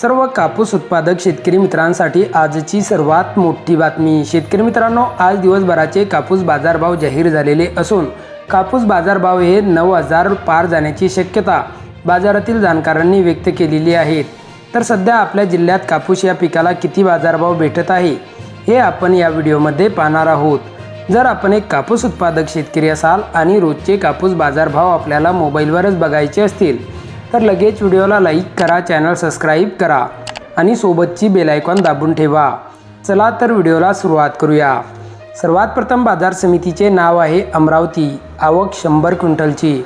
सर्व कापूस उत्पादक शेतकरी मित्रांसाठी आजची सर्वात मोठी बातमी. शेतकरी मित्रांनो आज दिवसभराचे कापूस बाजारभाव जाहीर झालेले असून कापूस बाजारभाव हे नऊ हजार पार जाण्याची शक्यता बाजारातील जाणकारांनी व्यक्त केलेली आहेत तर सध्या आपल्या जिल्ह्यात कापूस या पिकाला किती बाजारभाव भेटत आहे हे आपण या व्हिडिओमध्ये पाहणार आहोत. जर आपण एक कापूस उत्पादक शेतकरी असाल आणि रोजचे कापूस बाजारभाव आपल्याला मोबाईलवरच बघायचे असतील तर लगेच व्हिडिओला लाईक करा चॅनल सबस्क्राईब करा आणि सोबतची बेलायकॉन दाबून ठेवा. चला तर व्हिडिओला सुरुवात करूया. सर्वात प्रथम बाजार समितीचे नाव आहे अमरावती आवक शंभर क्विंटलची.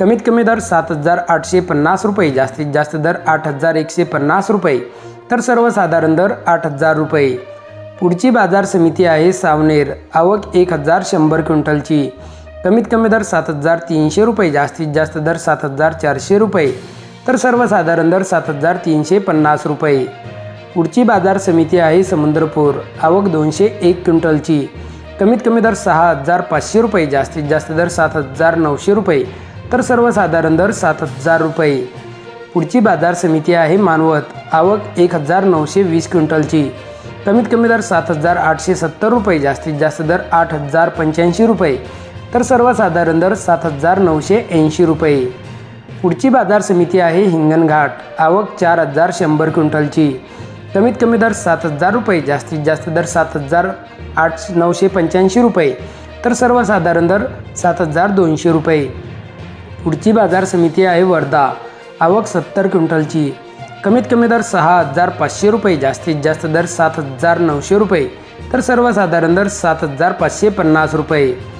कमीत कमी दर सात हजार आठशे पन्नास रुपये जास्तीत जास्त दर आठ हजार एकशे पन्नास रुपये तर सर्वसाधारण दर आठ हजार रुपये. पुढची बाजार समिती आहे सावनेर आवक एक हजार शंभर क्विंटलची. कमीत कमी दर सात हजार तीनशे रुपये जास्तीत जास्त दर सात हजार चारशे रुपये तर सर्वसाधारण दर सात हजार तीनशे पन्नास रुपये. पुढची बाजार समिती आहे समुद्रपूर आवक दोनशे एक क्विंटलची. कमीत कमी दर सहा हजार पाचशे रुपये जास्तीत जास्त दर सात हजार नऊशे रुपये तर सर्वसाधारण दर सात हजार रुपये. पुढची बाजार समिती आहे मानवत आवक एक हजार नऊशे वीस क्विंटलची. कमीत कमी दर सात हजार आठशे सत्तर रुपये जास्तीत जास्त दर आठ हजार पंच्याऐंशी रुपये तर सर्वसाधारण दर सात हजार नऊशे ऐंशी रुपये. पुढची बाजार समिती आहे हिंगणघाट आवक चार हजार शंभर क्विंटलची. कमीत कमी दर सात हजार रुपये जास्तीत जास्त दर सात हजार आठ नऊशे पंच्याऐंशी रुपये. तर सर्वसाधारण दर सात हजार दोनशे रुपये. पुढची बाजार समिती आहे वर्धा. आवक सत्तर क्विंटलची. कमीत कमी दर सहा हजार पाचशे रुपये जास्तीत जास्त दर सात हजार नऊशे रुपये. तर सर्वसाधारण दर सात हजार पाचशे पन्नास रुपये.